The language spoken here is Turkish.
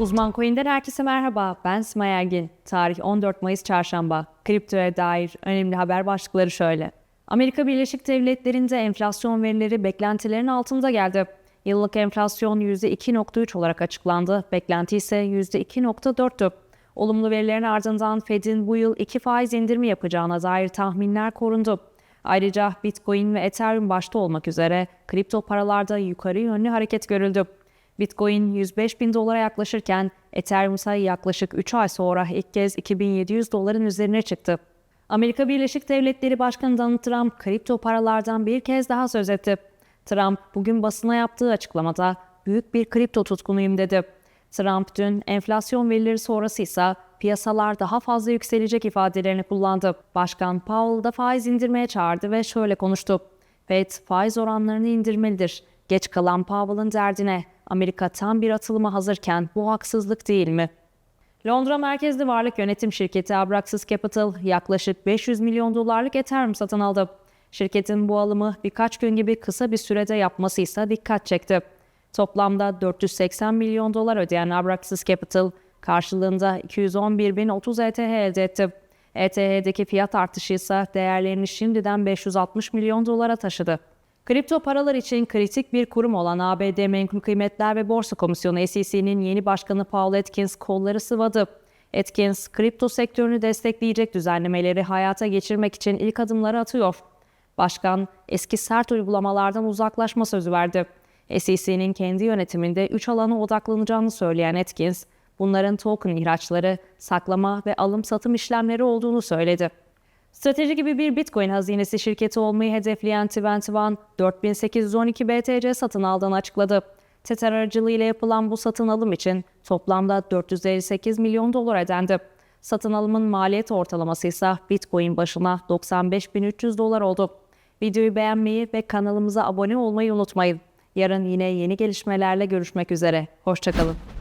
Uzman Coin'den herkese merhaba. Ben Simay Ergin. Tarih 14 Mayıs Çarşamba. Kriptoya dair önemli haber başlıkları şöyle. Amerika Birleşik Devletleri'nde enflasyon verileri beklentilerin altında geldi. Yıllık enflasyon %2.3 olarak açıklandı. Beklenti ise %2.4'tü. Olumlu verilerin ardından Fed'in bu yıl iki faiz indirimi yapacağına dair tahminler korundu. Ayrıca Bitcoin ve Ethereum başta olmak üzere kripto paralarda yukarı yönlü hareket görüldü. Bitcoin 105 bin dolara yaklaşırken Ethereum ise yaklaşık 3 ay sonra ilk kez 2700 doların üzerine çıktı. Amerika Birleşik Devletleri Başkanı Donald Trump kripto paralardan bir kez daha söz etti. Trump bugün basına yaptığı açıklamada büyük bir kripto tutkunuyum dedi. Trump dün enflasyon verileri sonrası ise piyasalar daha fazla yükselecek ifadelerini kullandı. Başkan Powell da faiz indirmeye çağırdı ve şöyle konuştu. Fed faiz oranlarını indirmelidir. Geç kalan Powell'ın derdine Amerika tam bir atılıma hazırken bu haksızlık değil mi? Londra merkezli varlık yönetim şirketi Abraxas Capital yaklaşık 500 milyon dolarlık Ethereum satın aldı. Şirketin bu alımı birkaç gün gibi kısa bir sürede yapması ise dikkat çekti. Toplamda 480 milyon dolar ödeyen Abraxas Capital karşılığında 211.030 ETH elde etti. ETH'deki fiyat artışı ise değerlerini şimdiden 560 milyon dolara taşıdı. Kripto paralar için kritik bir kurum olan ABD Menkul Kıymetler ve Borsa Komisyonu SEC'nin yeni başkanı Paul Atkins kolları sıvadı. Atkins, kripto sektörünü destekleyecek düzenlemeleri hayata geçirmek için ilk adımları atıyor. Başkan, eski sert uygulamalardan uzaklaşma sözü verdi. SEC'nin kendi yönetiminde 3 alana odaklanacağını söyleyen Atkins, bunların token ihraçları, saklama ve alım-satım işlemleri olduğunu söyledi. Strateji gibi bir Bitcoin hazinesi şirketi olmayı hedefleyen Twenty 4812 BTC satın aldığını açıkladı. Tether aracılığıyla yapılan bu satın alım için toplamda 458 milyon dolar ödendi. Satın alımın maliyet ortalaması ise Bitcoin başına 95.300 dolar oldu. Videoyu beğenmeyi ve kanalımıza abone olmayı unutmayın. Yarın yine yeni gelişmelerle görüşmek üzere. Hoşçakalın.